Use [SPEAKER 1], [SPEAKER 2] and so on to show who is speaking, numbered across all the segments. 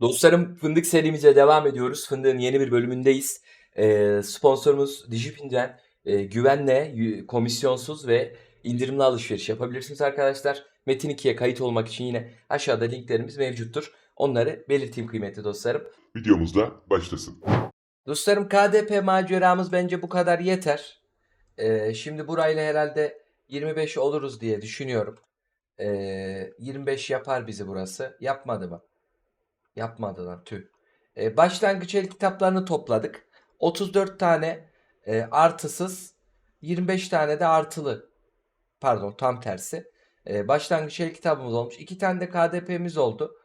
[SPEAKER 1] Dostlarım fındık serimize devam ediyoruz. Fındığın yeni bir bölümündeyiz. Ee, sponsorumuz Dijipin'den e, güvenle, komisyonsuz ve indirimli alışveriş yapabilirsiniz arkadaşlar. Metin 2'ye kayıt olmak için yine aşağıda linklerimiz mevcuttur. Onları belirteyim kıymetli dostlarım.
[SPEAKER 2] Videomuzda başlasın.
[SPEAKER 1] Dostlarım KDP maceramız bence bu kadar yeter. Ee, şimdi burayla herhalde 25 oluruz diye düşünüyorum. Ee, 25 yapar bizi burası. Yapmadı mı? Yapmadı lan tüh. Ee, başlangıç el kitaplarını topladık. 34 tane e, artısız, 25 tane de artılı. Pardon tam tersi. Ee, başlangıç el kitabımız olmuş. 2 tane de KDP'miz oldu.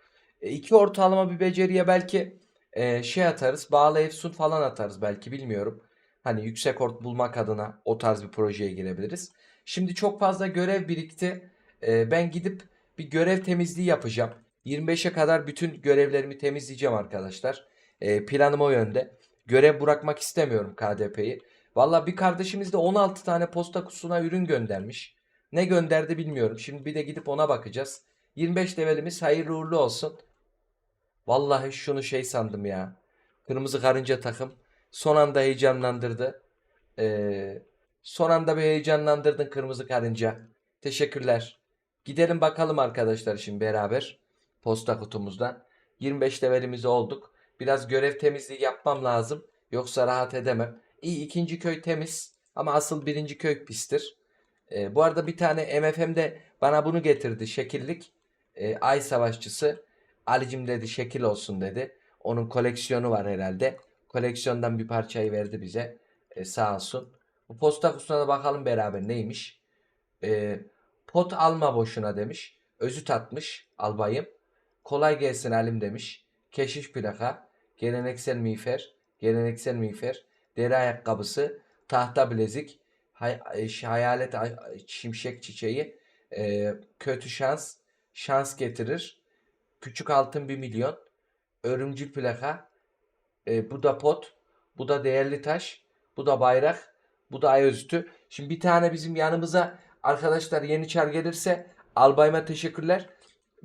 [SPEAKER 1] 2 ortalama bir beceriye belki e, şey atarız. Bağlı efsun falan atarız belki bilmiyorum. Hani yüksek ort bulmak adına o tarz bir projeye girebiliriz. Şimdi çok fazla görev birikti. E, ben gidip bir görev temizliği yapacağım. 25'e kadar bütün görevlerimi temizleyeceğim arkadaşlar. E, planım o yönde. Görev bırakmak istemiyorum KDP'yi. Valla bir kardeşimiz de 16 tane posta kutusuna ürün göndermiş. Ne gönderdi bilmiyorum. Şimdi bir de gidip ona bakacağız. 25 levelimiz hayırlı uğurlu olsun. Vallahi şunu şey sandım ya. Kırmızı karınca takım. Son anda heyecanlandırdı. Ee, son anda bir heyecanlandırdın kırmızı karınca. Teşekkürler. Gidelim bakalım arkadaşlar şimdi beraber. Posta kutumuzdan. 25 levelimiz olduk. Biraz görev temizliği yapmam lazım. Yoksa rahat edemem. İyi ikinci köy temiz. Ama asıl birinci köy pistir. Ee, bu arada bir tane MFM'de bana bunu getirdi. Şekillik. Ee, Ay Savaşçısı. Alicim dedi şekil olsun dedi. Onun koleksiyonu var herhalde. Koleksiyondan bir parçayı verdi bize. Ee, sağ olsun. Bu posta kutusuna da bakalım beraber neymiş. Ee, pot alma boşuna demiş. Özüt atmış albayım. Kolay gelsin Halim demiş. Keşiş plaka. Geleneksel miğfer. Geleneksel miğfer. Deri ayakkabısı. Tahta bilezik. Hay- hayalet ay- şimşek çiçeği. e, kötü şans. Şans getirir. Küçük altın 1 milyon. Örümcül plaka. e, bu da pot. Bu da değerli taş. Bu da bayrak. Bu da ayözütü. Şimdi bir tane bizim yanımıza arkadaşlar yeni çar gelirse albayıma teşekkürler.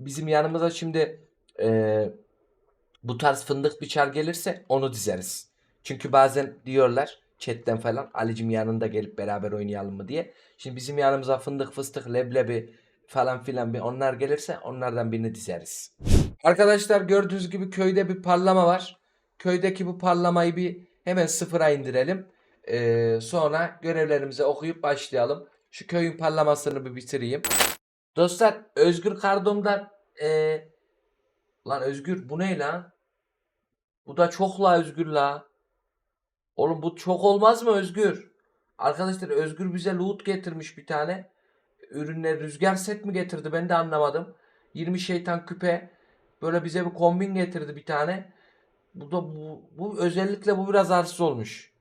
[SPEAKER 1] Bizim yanımıza şimdi e, bu tarz fındık bir çar gelirse onu dizeriz. Çünkü bazen diyorlar chatten falan Ali'cim yanında gelip beraber oynayalım mı diye. Şimdi bizim yanımıza fındık fıstık leblebi falan filan bir onlar gelirse onlardan birini dizeriz. Arkadaşlar gördüğünüz gibi köyde bir parlama var. Köydeki bu parlamayı bir hemen sıfıra indirelim. Ee, sonra görevlerimize okuyup başlayalım. Şu köyün parlamasını bir bitireyim. Dostlar Özgür Kardom'dan ee, lan Özgür bu ne lan? Bu da çok la Özgür la. Oğlum bu çok olmaz mı Özgür? Arkadaşlar Özgür bize loot getirmiş bir tane. Ürünler rüzgar set mi getirdi ben de anlamadım. 20 şeytan küpe. Böyle bize bir kombin getirdi bir tane. Bu da bu, bu özellikle bu biraz arsız olmuş.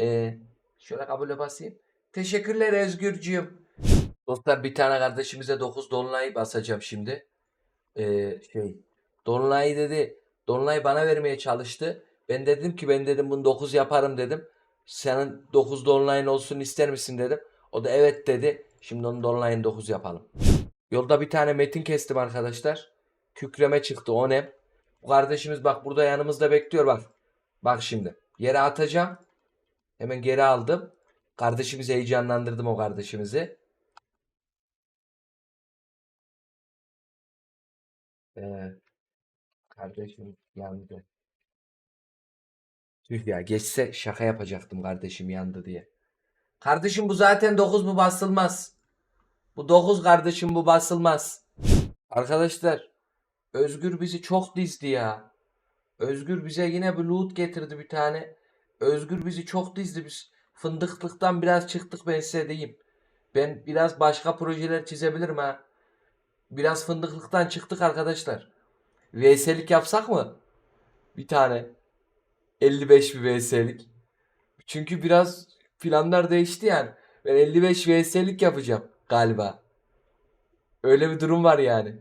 [SPEAKER 1] Ee, şöyle kabule basayım. Teşekkürler Özgürcüğüm. Dostlar bir tane kardeşimize 9 dolunayı basacağım şimdi. Ee, şey Dolunay dedi. Dolunay bana vermeye çalıştı. Ben dedim ki ben dedim bunu 9 yaparım dedim. Senin 9 dolunayın olsun ister misin dedim. O da evet dedi. Şimdi onun dolunayını 9 yapalım. Yolda bir tane metin kestim arkadaşlar. Kükreme çıktı o ne? Bu kardeşimiz bak burada yanımızda bekliyor bak. Bak şimdi. Yere atacağım. Hemen geri aldım. Kardeşimizi heyecanlandırdım o kardeşimizi. Evet. Kardeşim yandı. Tüh ya geçse şaka yapacaktım kardeşim yandı diye. Kardeşim bu zaten 9 bu basılmaz. Bu 9 kardeşim bu basılmaz. Arkadaşlar Özgür bizi çok dizdi ya. Özgür bize yine bir loot getirdi bir tane. Özgür bizi çok dizdi biz. Fındıklıktan biraz çıktık ben size diyeyim. Ben biraz başka projeler çizebilirim ha. Biraz fındıklıktan çıktık arkadaşlar. VS'lik yapsak mı? Bir tane. 55 bir VS'lik. Çünkü biraz planlar değişti yani. Ben 55 VS'lik yapacağım galiba. Öyle bir durum var yani.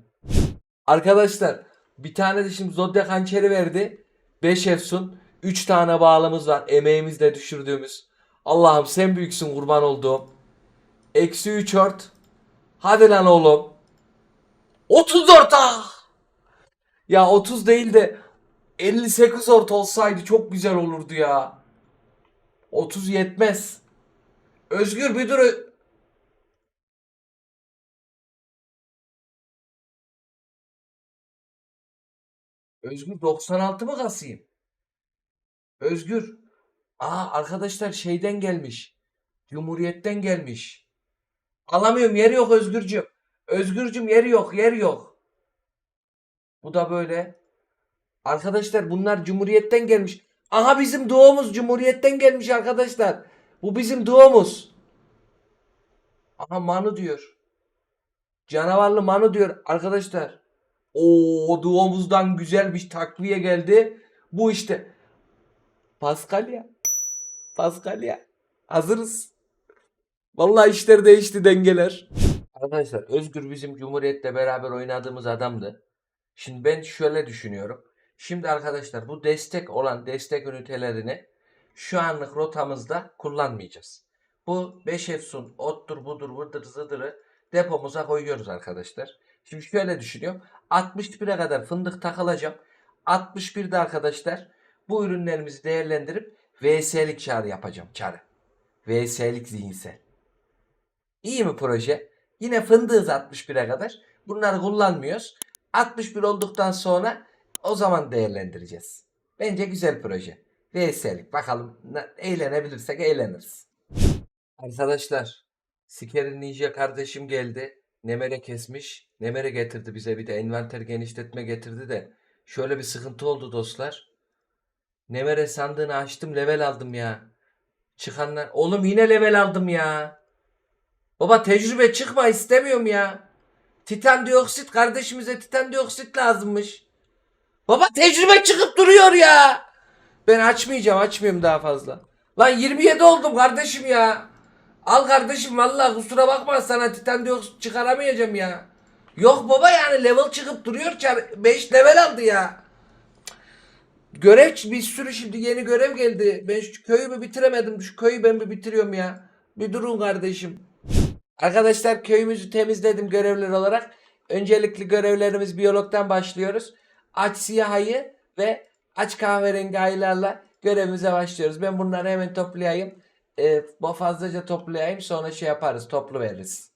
[SPEAKER 1] Arkadaşlar bir tane de şimdi Zodiac hançeri verdi. 5 efsun. 3 tane bağlımız var. Emeğimizle düşürdüğümüz. Allah'ım sen büyüksün kurban olduğum. Eksi 3 ort. Hadi lan oğlum. 34 ah. Ya 30 değil de 58 orta olsaydı çok güzel olurdu ya. 30 yetmez. Özgür bir dur. Özgür 96 mı kasayım? Özgür. Aa arkadaşlar şeyden gelmiş. Cumhuriyet'ten gelmiş. Alamıyorum yeri yok Özgürcüm. Özgürcüm yeri yok yeri yok. Bu da böyle. Arkadaşlar bunlar Cumhuriyet'ten gelmiş. Aha bizim doğumuz Cumhuriyet'ten gelmiş arkadaşlar. Bu bizim doğumuz. Aha Manu diyor. Canavarlı Manu diyor arkadaşlar. O doğumuzdan güzel bir takviye geldi. Bu işte. Paskalya. Paskalya. Hazırız. Vallahi işler değişti dengeler. Arkadaşlar Özgür bizim Cumhuriyet'le beraber oynadığımız adamdı. Şimdi ben şöyle düşünüyorum. Şimdi arkadaşlar bu destek olan destek ünitelerini şu anlık rotamızda kullanmayacağız. Bu 5 efsun, ottur, budur, vıdır, zıdırı depomuza koyuyoruz arkadaşlar. Şimdi şöyle düşünüyorum. 61'e kadar fındık takılacağım. 61'de arkadaşlar bu ürünlerimizi değerlendirip VS'lik çağrı yapacağım. Çağrı. VS'lik zihinsel. İyi mi proje? Yine fındığız 61'e kadar. Bunları kullanmıyoruz. 61 olduktan sonra o zaman değerlendireceğiz. Bence güzel proje. VS'lik. Bakalım ne- eğlenebilirsek eğleniriz. Arkadaşlar Sikerin Ninja kardeşim geldi. Nemere kesmiş. Nemere getirdi bize bir de envanter genişletme getirdi de. Şöyle bir sıkıntı oldu dostlar. Nemere sandığını açtım level aldım ya. Çıkanlar. Oğlum yine level aldım ya. Baba tecrübe çıkma istemiyorum ya. Titan dioksit kardeşimize titan dioksit lazımmış. Baba tecrübe çıkıp duruyor ya. Ben açmayacağım açmıyorum daha fazla. Lan 27 oldum kardeşim ya. Al kardeşim vallahi kusura bakma sana titan dioksit çıkaramayacağım ya. Yok baba yani level çıkıp duruyor 5 level aldı ya. Görev bir sürü şimdi yeni görev geldi. Ben şu köyü bir bitiremedim. Şu köyü ben bir bitiriyorum ya. Bir durun kardeşim. Arkadaşlar köyümüzü temizledim görevler olarak. Öncelikli görevlerimiz biyologdan başlıyoruz. Aç siyah ayı ve aç kahverengi ayılarla görevimize başlıyoruz. Ben bunları hemen toplayayım. Bu fazlaca toplayayım sonra şey yaparız toplu veririz.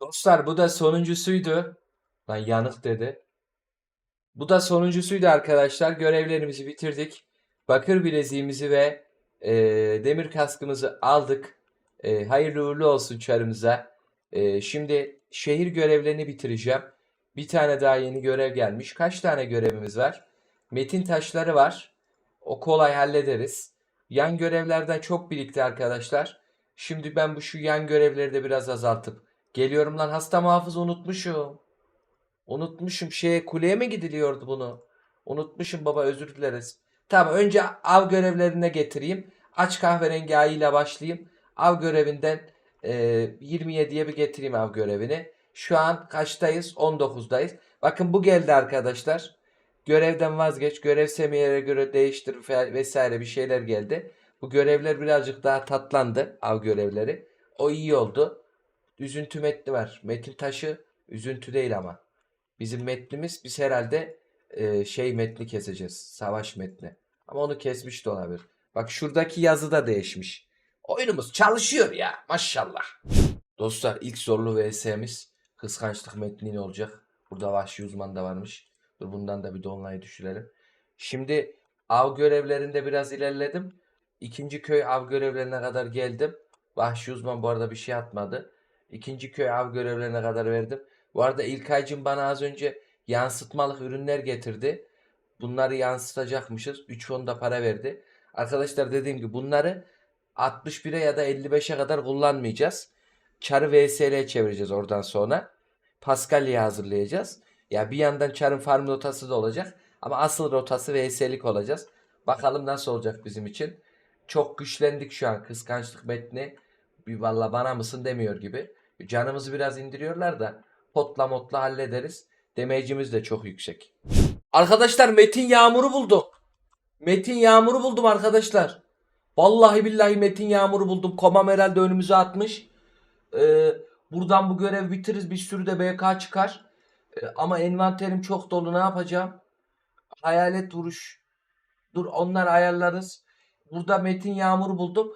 [SPEAKER 1] Dostlar bu da sonuncusuydu. Lan yanık dedi. Bu da sonuncusuydu arkadaşlar. Görevlerimizi bitirdik. Bakır bileziğimizi ve e, demir kaskımızı aldık. E, hayırlı uğurlu olsun çarımıza. E, şimdi şehir görevlerini bitireceğim. Bir tane daha yeni görev gelmiş. Kaç tane görevimiz var? Metin taşları var. O kolay hallederiz. Yan görevlerden çok birikti arkadaşlar. Şimdi ben bu şu yan görevleri de biraz azaltıp geliyorum lan hasta muhafızı unutmuşum. Unutmuşum şeye kuleye mi gidiliyordu bunu? Unutmuşum baba özür dileriz. Tamam önce av görevlerine getireyim. Aç kahverengi ayıyla başlayayım. Av görevinden e, 27'ye bir getireyim av görevini. Şu an kaçtayız? 19'dayız. Bakın bu geldi arkadaşlar. Görevden vazgeç, görev seviyelere göre değiştir vesaire bir şeyler geldi. Bu görevler birazcık daha tatlandı av görevleri. O iyi oldu. Üzüntü metni var. Metin taşı üzüntü değil ama. Bizim metnimiz biz herhalde e, şey metni keseceğiz. Savaş metni. Ama onu kesmiş de olabilir. Bak şuradaki yazı da değişmiş. Oyunumuz çalışıyor ya maşallah. Dostlar ilk zorlu VS'miz kıskançlık metniyle olacak. Burada vahşi uzman da varmış. Dur bundan da bir dolunayı düşürelim. Şimdi av görevlerinde biraz ilerledim. İkinci köy av görevlerine kadar geldim. Vahşi uzman bu arada bir şey atmadı. İkinci köy av görevlerine kadar verdim. Bu arada İlkaycım bana az önce yansıtmalık ürünler getirdi. Bunları yansıtacakmışız. 3 fonda para verdi. Arkadaşlar dediğim gibi bunları 61'e ya da 55'e kadar kullanmayacağız. Çarı VSL'ye çevireceğiz oradan sonra. Pascal'ya hazırlayacağız. Ya bir yandan çarın farm rotası da olacak. Ama asıl rotası VS'lik olacağız. Bakalım nasıl olacak bizim için. Çok güçlendik şu an. Kıskançlık metni bir valla bana mısın demiyor gibi. Canımızı biraz indiriyorlar da potla motla hallederiz. Demeyicimiz de çok yüksek. Arkadaşlar Metin Yağmur'u buldum. Metin Yağmur'u buldum arkadaşlar. Vallahi billahi Metin Yağmur'u buldum. Komam herhalde önümüze atmış. Ee, buradan bu görev bitiririz. Bir sürü de BK çıkar. E, ama envanterim çok dolu. Ne yapacağım? Hayalet vuruş. Dur onlar ayarlarız. Burada Metin Yağmur'u buldum.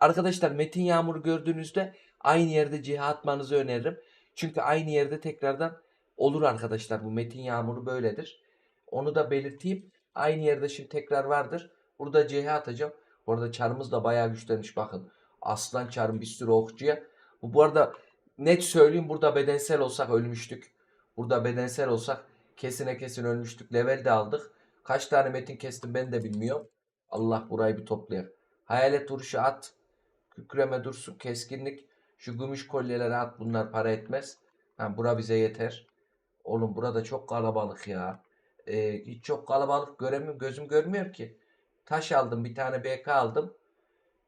[SPEAKER 1] Arkadaşlar Metin Yağmur'u gördüğünüzde aynı yerde ciha atmanızı öneririm. Çünkü aynı yerde tekrardan olur arkadaşlar. Bu Metin Yağmur'u böyledir. Onu da belirteyim. Aynı yerde şimdi tekrar vardır. Burada CH atacağım. Bu arada çarımız da bayağı güçlenmiş bakın. Aslan çarım bir sürü okçuya. Bu, bu arada net söyleyeyim burada bedensel olsak ölmüştük. Burada bedensel olsak kesine kesin ölmüştük. Level de aldık. Kaç tane metin kestim ben de bilmiyorum. Allah burayı bir toplayalım. Hayalet vuruşu at. Kükreme dursun. Keskinlik. Şu gümüş kolyeleri at. Bunlar para etmez. Ha, bura bize yeter. Oğlum burada çok kalabalık ya. Ee, hiç çok kalabalık göremiyorum. Gözüm görmüyor ki. Taş aldım. Bir tane BK aldım.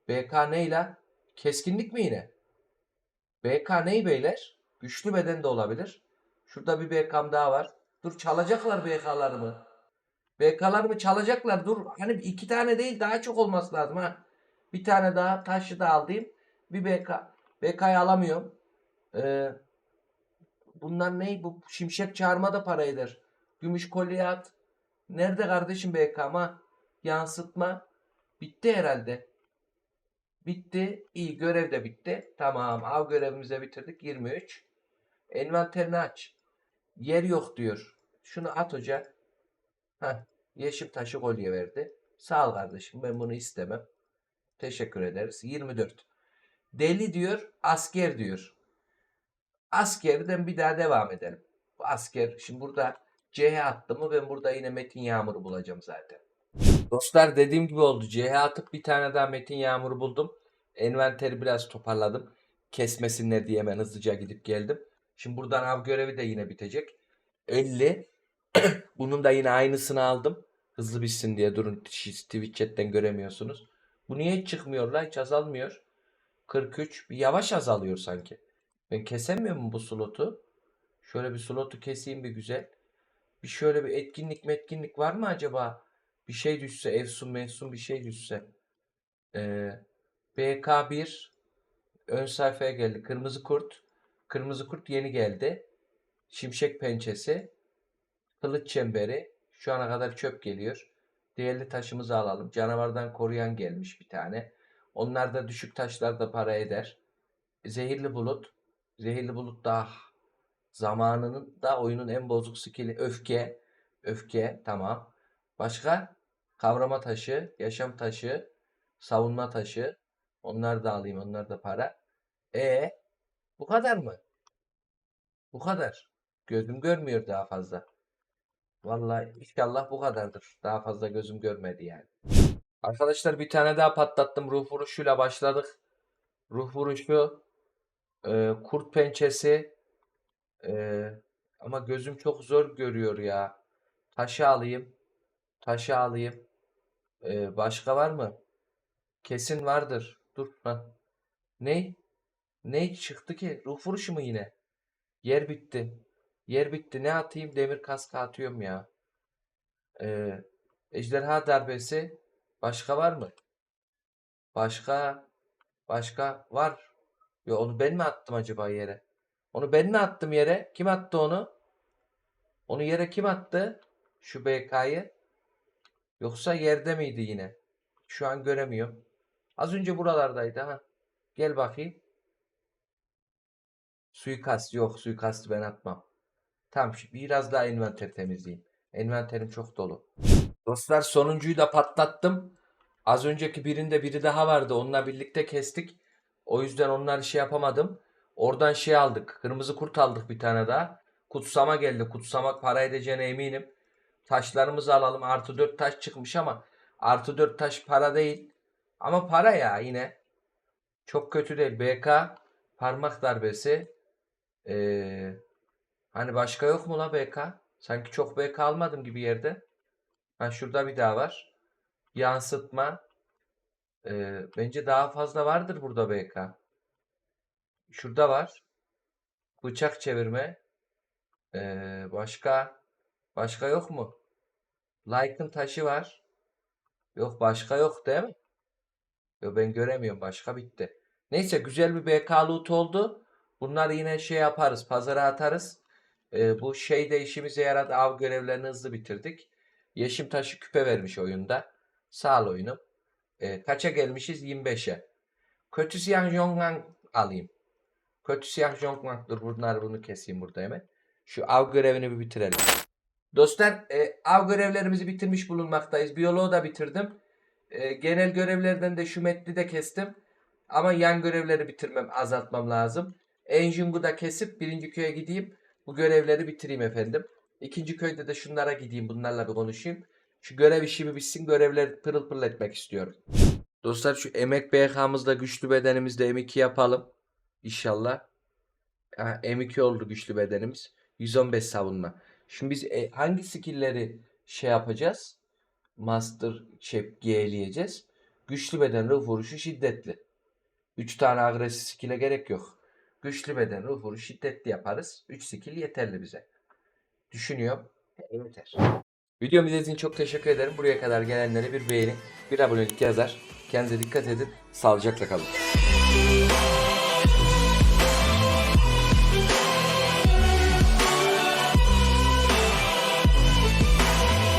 [SPEAKER 1] BK neyle? Keskinlik mi yine? BK ney beyler? Güçlü beden de olabilir. Şurada bir BK'm daha var. Dur çalacaklar BK'larımı. BK'larımı çalacaklar. Dur hani iki tane değil daha çok olması lazım ha. Bir tane daha taşı da aldım. Bir BK. BK'yı alamıyorum. Ee, bunlar ne? Bu şimşek çağırma da para eder. Gümüş kolye at. Nerede kardeşim BK'ma? Yansıtma. Bitti herhalde. Bitti. İyi görev de bitti. Tamam av görevimizi bitirdik. 23. Envanterini aç. Yer yok diyor. Şunu at hoca. Heh, yeşim taşı kolye verdi. Sağ ol kardeşim ben bunu istemem. Teşekkür ederiz. 24. Deli diyor, asker diyor. Askerden bir daha devam edelim. Asker şimdi burada CH attı mı ben burada yine Metin Yağmur'u bulacağım zaten. Dostlar dediğim gibi oldu. CH atıp bir tane daha Metin Yağmur'u buldum. Envanteri biraz toparladım. Kesmesinler diye hemen hızlıca gidip geldim. Şimdi buradan av görevi de yine bitecek. 50. Bunun da yine aynısını aldım. Hızlı bitsin diye durun Twitch chatten göremiyorsunuz. Bu niye hiç çıkmıyor la? Hiç azalmıyor. 43. Bir yavaş azalıyor sanki. Ben kesemiyor mu bu slotu? Şöyle bir slotu keseyim bir güzel. Bir şöyle bir etkinlik metkinlik var mı acaba? Bir şey düşse, Efsun Mensun bir şey düşse. Ee, BK1 ön sayfaya geldi. Kırmızı kurt. Kırmızı kurt yeni geldi. Şimşek pençesi. Kılıç çemberi. Şu ana kadar çöp geliyor. Değerli taşımızı alalım. Canavardan koruyan gelmiş bir tane. Onlar da düşük taşlar da para eder. Zehirli bulut. Zehirli bulut da zamanının da oyunun en bozuk skill'i. Öfke. Öfke. Tamam. Başka? Kavrama taşı. Yaşam taşı. Savunma taşı. Onlar da alayım. Onlar da para. E bu kadar mı? Bu kadar. Gözüm görmüyor daha fazla. Vallahi inşallah bu kadardır. Daha fazla gözüm görmedi yani. Arkadaşlar bir tane daha patlattım. Ruh vuruşuyla başladık. Ruh vuruşu. e, kurt pençesi. e, ama gözüm çok zor görüyor ya. Taşı alayım. Taşı alayım. E, başka var mı? Kesin vardır. Dur. Ha. Ne? Ne çıktı ki? Ruh vuruşu mu yine? Yer bitti. Yer bitti. Ne atayım? Demir kaskı atıyorum ya. Ee, ejderha darbesi. Başka var mı? Başka. Başka var. Yo, onu ben mi attım acaba yere? Onu ben mi attım yere? Kim attı onu? Onu yere kim attı? Şu BK'yı. Yoksa yerde miydi yine? Şu an göremiyorum. Az önce buralardaydı ha. Gel bakayım. Suikast yok. Suikastı ben atmam. Tamam biraz daha envanter temizleyeyim. Envanterim çok dolu. Dostlar sonuncuyu da patlattım. Az önceki birinde biri daha vardı. Onunla birlikte kestik. O yüzden onları şey yapamadım. Oradan şey aldık. Kırmızı kurt aldık bir tane daha. Kutsama geldi. Kutsama para edeceğine eminim. Taşlarımızı alalım. Artı 4 taş çıkmış ama artı 4 taş para değil. Ama para ya yine. Çok kötü değil. BK parmak darbesi. Ee, hani başka yok mu la BK? Sanki çok BK almadım gibi yerde. Ha şurada bir daha var. Yansıtma. Ee, bence daha fazla vardır burada BK. Şurada var. Bıçak çevirme. Ee, başka başka yok mu? Like'ın taşı var. Yok başka yok değil mi? Yok ben göremiyorum. Başka bitti. Neyse güzel bir BK loot oldu. Bunları yine şey yaparız. Pazara atarız. Ee, bu şey de işimize yaradı. Av görevlerini hızlı bitirdik. Yeşim taşı küpe vermiş oyunda. Sağ ol oyunum. Ee, kaça gelmişiz? 25'e. Kötü siyah Jongman alayım. Kötü siyah Jongman. Dur bunlar bunu keseyim burada hemen. Şu av görevini bir bitirelim. Dostlar e, av görevlerimizi bitirmiş bulunmaktayız. Biyoloğu da bitirdim. E, genel görevlerden de şu metni de kestim. Ama yan görevleri bitirmem, azaltmam lazım. Enjung'u da kesip birinci köye gideyim. Bu görevleri bitireyim efendim. İkinci köyde de şunlara gideyim. Bunlarla bir konuşayım. Şu görev işimi bitsin. Görevleri pırıl pırıl etmek istiyorum. Dostlar şu emek BK'mızda güçlü bedenimizde M2 yapalım. İnşallah. Ha, M2 oldu güçlü bedenimiz. 115 savunma. Şimdi biz e, hangi skill'leri şey yapacağız? Master şey G'leyeceğiz. Güçlü beden ruh vuruşu şiddetli. 3 tane agresif skill'e gerek yok. Güçlü beden ruh vuruşu şiddetli yaparız. 3 skill yeterli bize. Düşünüyorum. Yeter. Videomu izlediğiniz için çok teşekkür ederim. Buraya kadar gelenlere bir beğeni, bir abonelik yazar. Kendinize dikkat edin. Sağlıcakla kalın.